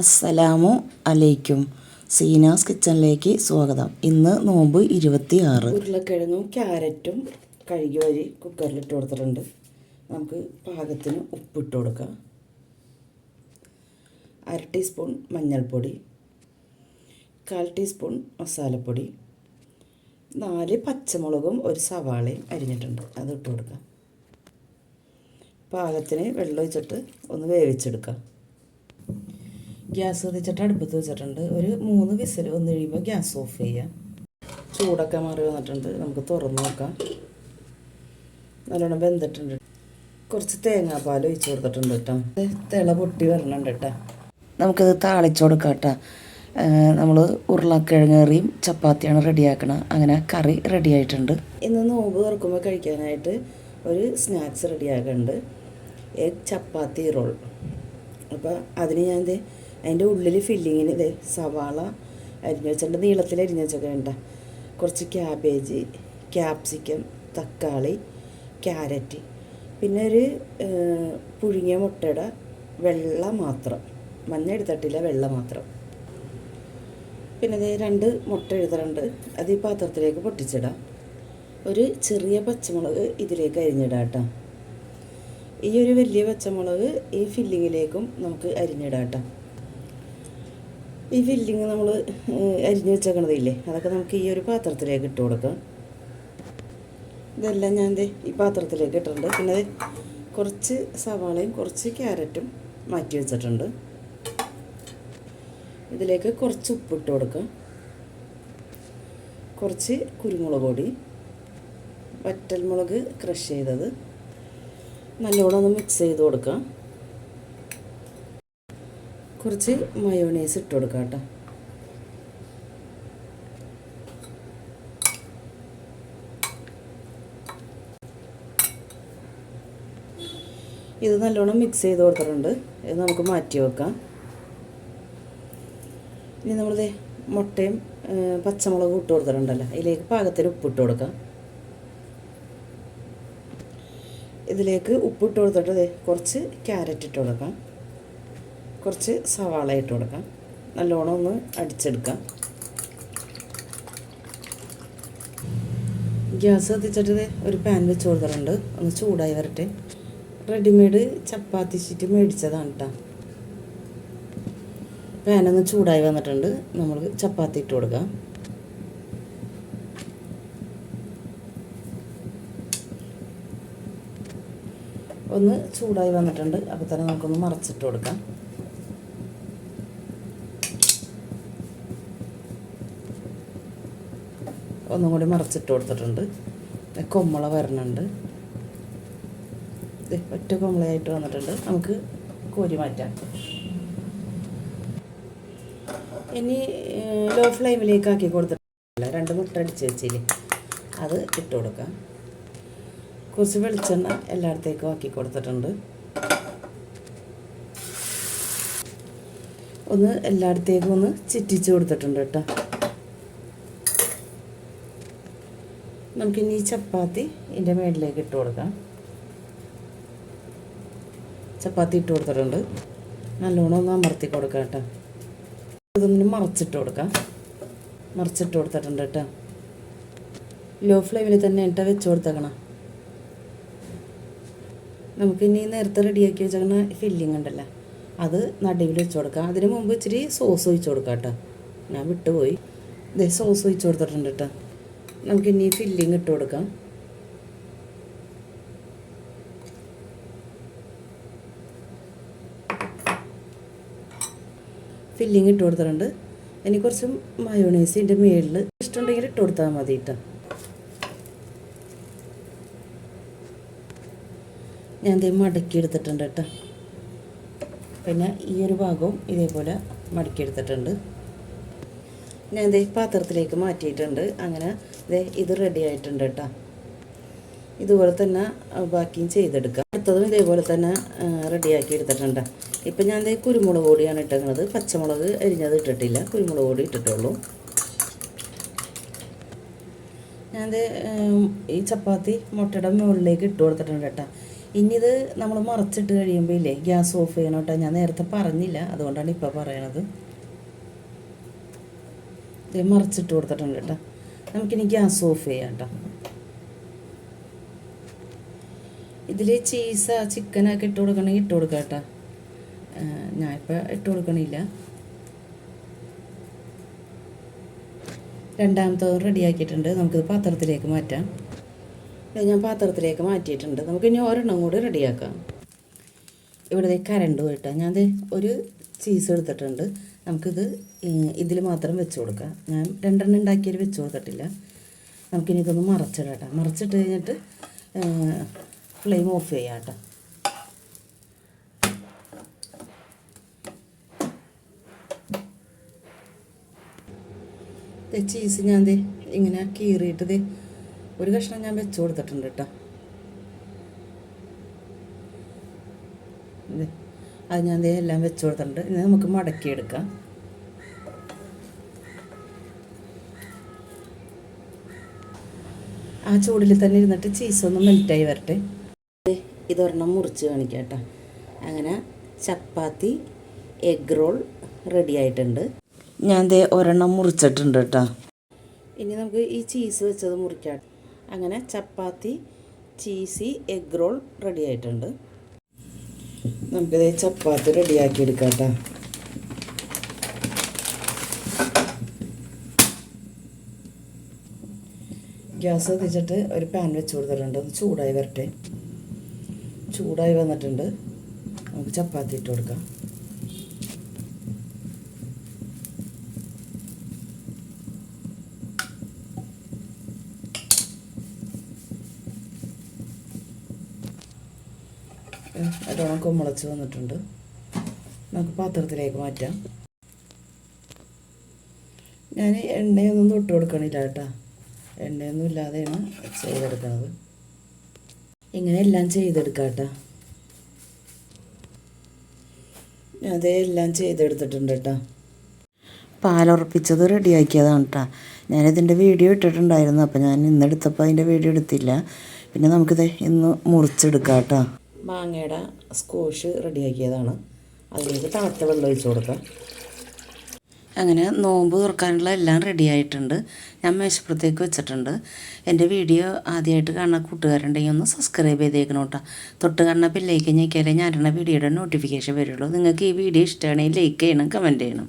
അസ്സലാമു അലൈക്കും. സീനാസ് കിച്ചണിലേക്ക് സ്വാഗതം. ഇന്ന് നോമ്പ് ഇരുപത്തി ആറ് ഉരുളക്കിഴങ്ങും ക്യാരറ്റും കഴുകി വരി കുക്കറിൽ കുക്കറിലിട്ട് കൊടുത്തിട്ടുണ്ട്. നമുക്ക് പാകത്തിന് ഉപ്പിട്ട് കൊടുക്കാം. അര ടീസ്പൂൺ മഞ്ഞൾപ്പൊടി കാൽ ടീസ്പൂൺ മസാലപ്പൊടി നാല് പച്ചമുളകും ഒരു സവാളയും അരിഞ്ഞിട്ടുണ്ട്. അത് ഇട്ട് കൊടുക്കാം. പാകത്തിന് വെള്ളം ഒഴിച്ചിട്ട് ഒന്ന് വേവിച്ചെടുക്കാം. ഗ്യാസ് കത്തിച്ചിട്ട് അടുപ്പത്ത് വെച്ചിട്ടുണ്ട്. ഒരു മൂന്ന് വിസിൽ വന്ന് കഴിയുമ്പോൾ ഗ്യാസ് ഓഫ് ചെയ്യാം. ചൂടൊക്കെ മാറി വന്നിട്ടുണ്ട്. നമുക്ക് തുറന്ന് നോക്കാം. നല്ലോണം വെന്തിട്ടുണ്ട്. കുറച്ച് തേങ്ങാപ്പാൽ ഒഴിച്ച് കൊടുത്തിട്ടുണ്ട് കേട്ടോ. തിള പൊട്ടി വരണുണ്ട് കേട്ടോ. നമുക്കിത് താളിച്ചു കൊടുക്കാം കേട്ടോ. നമ്മൾ ഉരുളക്കിഴങ്ങ് കറിയും ചപ്പാത്തിയാണ് റെഡിയാക്കണം. അങ്ങനെ കറി റെഡി ആയിട്ടുണ്ട്. ഇന്ന് നോമ്പ് തുറക്കുമ്പോൾ കഴിക്കാനായിട്ട് ഒരു സ്നാക്സ് റെഡിയാക്കുന്നുണ്ട് എഗ് ചപ്പാത്തി റോൾ. അപ്പോൾ അതിന് ഞാൻ അതിന്റെ ഉള്ളിൽ ഫില്ലിങ്ങിന് ഇത് സവാള അരിഞ്ഞു വെച്ചിട്ടുണ്ട്. നീളത്തിൽ അരിഞ്ഞു വെച്ചൊക്കെ വേണ്ട കുറച്ച് ക്യാബേജ് ക്യാപ്സിക്കം തക്കാളി ക്യാരറ്റ് പിന്നെ ഒരു പുഴുങ്ങിയ മുട്ടയുടെ വെള്ള മാത്രം. മഞ്ഞ എടുത്തിട്ടില്ല വെള്ള മാത്രം. പിന്നെ ദേ രണ്ട് മുട്ട എഴുതറുണ്ട് അത് ഈ പാത്രത്തിലേക്ക് പൊട്ടിച്ചിടാം. ഒരു ചെറിയ പച്ചമുളക് ഇതിലേക്ക് അരിഞ്ഞിടാം കേട്ടോ ഈ ഒരു വലിയ പച്ചമുളക് ഈ ഫില്ലിങ്ങിലേക്കും നമുക്ക് അരിഞ്ഞിടാം കേട്ടോ ഈ ഫില്ലിങ് നമ്മൾ അരിഞ്ഞു വെച്ചേക്കണതില്ലേ? അതൊക്കെ നമുക്ക് ഈ ഒരു പാത്രത്തിലേക്ക് ഇട്ട് കൊടുക്കാം. ഇതെല്ലാം ഞാൻ ഈ പാത്രത്തിലേക്ക് ഇട്ടിട്ടുണ്ട്. പിന്നെ കുറച്ച് സവാളയും കുറച്ച് ക്യാരറ്റും മാറ്റി വെച്ചിട്ടുണ്ട്. ഇതിലേക്ക് കുറച്ച് ഉപ്പിട്ട് കൊടുക്കാം. കുറച്ച് കുരുമുളക് പൊടി വറ്റൽമുളക് ക്രഷ് ചെയ്തത്. നല്ലോണം ഒന്ന് മിക്സ് ചെയ്ത് കൊടുക്കാം. കുറച്ച് മയോണൈസ് ഇട്ട് കൊടുക്കാം കേട്ടോ. ഇത് നല്ലോണം മിക്സ് ചെയ്ത് കൊടുത്തിട്ടുണ്ട്. ഇത് നമുക്ക് മാറ്റി വെക്കാം. ഇനി നമ്മളിത് മുട്ടയും പച്ചമുളകും ഇട്ട് കൊടുത്തിട്ടുണ്ടല്ലോ. ഇതിലേക്ക് പാകത്തിന് ഉപ്പിട്ട് കൊടുക്കാം. ഇതിലേക്ക് ഉപ്പിട്ട് കൊടുത്തിട്ട് കുറച്ച് ക്യാരറ്റ് ഇട്ട് കൊടുക്കാം. കുറച്ച് സവാള ഇട്ട് കൊടുക്കാം. നല്ലോണം ഒന്ന് അടിച്ചെടുക്കാം. ഗ്യാസ് കത്തിച്ചിട്ട് ഒരു പാൻ വെച്ച് കൊടുത്തിട്ടുണ്ട്. ഒന്ന് ചൂടായി വരട്ടെ. റെഡിമെയ്ഡ് ചപ്പാത്തി ഷീറ്റ് മേടിച്ചതാണ് കേട്ടോ പാനൊന്ന് ചൂടായി വന്നിട്ടുണ്ട്. നമ്മൾ ചപ്പാത്തി ഇട്ട് കൊടുക്കാം. ഒന്ന് ചൂടായി വന്നിട്ടുണ്ട്. അപ്പോൾ തന്നെ നമുക്കൊന്ന് മറച്ചിട്ട് കൊടുക്കാം. ഒന്നും കൂടി മറച്ചിട്ട് കൊടുത്തിട്ടുണ്ട്. കൊമ്മള വരണുണ്ട്. ഒറ്റ കൊമ്മളയായിട്ട് വന്നിട്ടുണ്ട്. നമുക്ക് കോരി മാറ്റാം. ഇനി ലോ ഫ്ലെയിമിലേക്ക് ആക്കി കൊടുത്തിട്ടില്ല രണ്ട് മുട്ട അടിച്ച് വെച്ചില്ലേ? അത് ഇട്ട് കൊടുക്കാം. കുറച്ച് വെളിച്ചെണ്ണ എല്ലായിടത്തേക്കും ആക്കി കൊടുത്തിട്ടുണ്ട്. ഒന്ന് എല്ലായിടത്തേക്കും ഒന്ന് ചിറ്റിച്ച് കൊടുത്തിട്ടുണ്ട് കേട്ടോ. നമുക്കിനി ഈ ചപ്പാത്തി ഇതിന്റെ മേളിലേക്ക് ഇട്ട് കൊടുക്കാം. ചപ്പാത്തി ഇട്ട് കൊടുത്തിട്ടുണ്ട്. നല്ലോണം ഒന്ന് അമർത്തി കൊടുക്കാം കേട്ടോ. ഇതൊന്ന് മറച്ചിട്ട് കൊടുക്കാം. മറിച്ചിട്ട് കൊടുത്തിട്ടുണ്ട് കേട്ടോ. ലോ ഫ്ലെയിമിൽ തന്നെ ഇട്ട വെച്ച് കൊടുത്തേക്കണം. നമുക്കിനി നേരത്തെ റെഡിയാക്കി വെച്ചേക്കണ ഫില്ലിംഗ് ഉണ്ടല്ലോ അത് നടുവിൽ വെച്ച് കൊടുക്കാം. അതിന് മുമ്പ് ഇച്ചിരി സോസ് ഒഴിച്ച് കൊടുക്കാം കേട്ടോ. ഞാൻ വിട്ടുപോയി. ഇതേ സോസ് ഒഴിച്ച് കൊടുത്തിട്ടുണ്ട് കേട്ടോ. നമുക്കിനി ഫില്ലിങ് ഇട്ട് കൊടുക്കാം. ഫില്ലിങ് ഇട്ട് കൊടുത്തിട്ടുണ്ട്. ഇനി കുറച്ച് മയോണൈസ് ഇതിന്റെ മുകളിൽ ഇഷ്ടമുണ്ടെങ്കിൽ ഇട്ട് കൊടുത്താൽ മതി കേട്ടോ ഞാൻ ഇതേ മടക്കി എടുത്തിട്ടുണ്ട് കേട്ടോ പിന്നെ ഈ ഒരു ഭാഗവും ഇതേപോലെ മടക്കി എടുത്തിട്ടുണ്ട്. ഞാൻ ഇതേ പാത്രത്തിലേക്ക് മാറ്റിയിട്ടുണ്ട്. അങ്ങനെ ദേ ഇത് റെഡി ആയിട്ടുണ്ട് കേട്ടോ ഇതുപോലെ തന്നെ ബാക്കിയും ചെയ്തെടുക്കാം. അടുത്തതും ഇതേപോലെ തന്നെ റെഡിയാക്കി എടുത്തിട്ടുണ്ട് ഇപ്പം ഞാൻ ദേ കുരുമുളക് പൊടിയാണ് ഇട്ടേക്കുന്നത് പച്ചമുളക് അരിഞ്ഞത് ഇട്ടിട്ടില്ല. കുരുമുളക് പൊടി ഇട്ടിട്ടുള്ളൂ. ഞാൻ ഈ ചപ്പാത്തി മുട്ടയുടെ മുകളിലേക്ക് ഇട്ട് കൊടുത്തിട്ടുണ്ട് കേട്ടോ ഇനി ഇത് നമ്മൾ മറച്ചിട്ട് കഴിയുമ്പോൾ ഇല്ലേ ഗ്യാസ് ഓഫ് ചെയ്യണം കേട്ടോ ഞാൻ നേരത്തെ പറഞ്ഞില്ല. അതുകൊണ്ടാണ് ഇപ്പോൾ പറയണത്. ഇത് മറച്ചിട്ട് കൊടുത്തിട്ടുണ്ട് കേട്ടോ നമുക്കിനി ഗ്യാസ് ഓഫ് ചെയ്യാം ഇതിൽ ചീസ ചിക്കനൊക്കെ ഇട്ട് കൊടുക്കണമെങ്കിൽ ഇട്ട് കൊടുക്കാം കേട്ടോ ഞാനിപ്പോൾ ഇട്ട് കൊടുക്കണില്ല. രണ്ടാമത്തത് റെഡിയാക്കിയിട്ടുണ്ട് നമുക്കിത് പാത്രത്തിലേക്ക് മാറ്റാം. ഞാൻ പാത്രത്തിലേക്ക് മാറ്റിയിട്ടുണ്ട്. നമുക്ക് ഇനി ഒരെണ്ണം കൂടി റെഡിയാക്കാം ഇവിടെ ദേ കരണ്ട് പോയിട്ടാണ് ഞാൻ ഒരു ചീസ് എടുത്തിട്ടുണ്ട്. നമുക്കിത് ഇതിൽ മാത്രം വെച്ച് കൊടുക്കാം. ഞാൻ രണ്ടെണ്ണം ഉണ്ടാക്കിയത് വെച്ച് കൊടുത്തിട്ടില്ല. നമുക്കിനി ഇതൊന്ന് മറച്ചിടാം കേട്ടോ. മറച്ചിട്ട് കഴിഞ്ഞിട്ട് ഫ്ലെയിം ഓഫ് ചെയ്യാം കേട്ടോ. ചീസ് ഞാൻ ദേ ഇങ്ങനെ കീറിയിട്ട് ദേ ഒരു കഷ്ണം ഞാൻ വെച്ച് കൊടുത്തിട്ടുണ്ട് കേട്ടോ. അത് ഞാൻ ദേ എല്ലാം വെച്ച് കൊടുത്തിട്ടുണ്ട്. ഇനി നമുക്ക് മടക്കിയെടുക്കാം. ആ ചൂടിൽ തന്നെ ഇരുന്നിട്ട് ചീസൊന്ന് മെൽറ്റായി വരട്ടെ. ഇതൊരെണ്ണം മുറിച്ച് കാണിക്കാം അങ്ങനെ ചപ്പാത്തി എഗ് റോൾ റെഡി ആയിട്ടുണ്ട്. ഞാൻ ദേ ഒരെണ്ണം മുറിച്ചിട്ടുണ്ട് കേട്ടോ. ഇനി നമുക്ക് ഈ ചീസ് വെച്ചത് മുറിക്കാം. അങ്ങനെ chapati cheesy egg roll ready ആയിട്ടുണ്ട്. നമുക്കിത് ചപ്പാത്തി റെഡിയാക്കി എടുക്കാം കേട്ടോ. ഗ്യാസ് കത്തിച്ചിട്ട് ഒരു പാൻ വെച്ച് കൊടുത്തിട്ടുണ്ട്. ചൂടായി വരട്ടെ. ചൂടായി വന്നിട്ടുണ്ട്. നമുക്ക് ചപ്പാത്തി ഇട്ട് കൊടുക്കാം. അതോണം കുമ്മളച്ച് വന്നിട്ടുണ്ട്. നമുക്ക് പാത്രത്തിലേക്ക് മാറ്റാം. ഞാൻ എണ്ണയൊന്നും തൊട്ട് കൊടുക്കണില്ല കേട്ടോ. എണ്ണയൊന്നും ഇല്ലാതെയാണ് ചെയ്തെടുക്കുന്നത്. ഇങ്ങനെ എല്ലാം ചെയ്തെടുക്കാം അതേ എല്ലാം ചെയ്തെടുത്തിട്ടുണ്ട് കേട്ടോ പാലുറപ്പിച്ചത് റെഡിയാക്കിയതാണ് കേട്ടോ ഞാനിതിന്റെ വീഡിയോ ഇട്ടിട്ടുണ്ടായിരുന്നു. അപ്പോൾ ഞാൻ ഇന്നെടുത്തപ്പോൾ അതിന്റെ വീഡിയോ എടുത്തില്ല. പിന്നെ നമുക്കിത് ഇന്ന് മുറിച്ചെടുക്കാം കേട്ടോ മാങ്ങയുടെ സ്കോഷ് റെഡിയാക്കിയതാണ്. അതിലേക്ക് തണുത്ത വെള്ളം ഒഴിച്ചു കൊടുക്കാം. അങ്ങനെ നോമ്പ് തുറക്കാനുള്ള എല്ലാം റെഡി ആയിട്ടുണ്ട്. ഞാൻ മേശപ്പുറത്തേക്ക് വെച്ചിട്ടുണ്ട്. എന്റെ വീഡിയോ ആദ്യമായിട്ട് കാണുന്ന കൂട്ടുകാരുണ്ടെങ്കിൽ ഒന്ന് സബ്സ്ക്രൈബ് ചെയ്തേക്കണം കേട്ടോ. തൊട്ട് കാണുന്ന ലൈക്ക് ഞെക്കിയാലേ ഞാൻ വീഡിയോയുടെ നോട്ടിഫിക്കേഷൻ വരുള്ളൂ. നിങ്ങൾക്ക് ഈ വീഡിയോ ഇഷ്ടമാണെങ്കിൽ ലൈക്ക് ചെയ്യണം കമന്റ് ചെയ്യണം.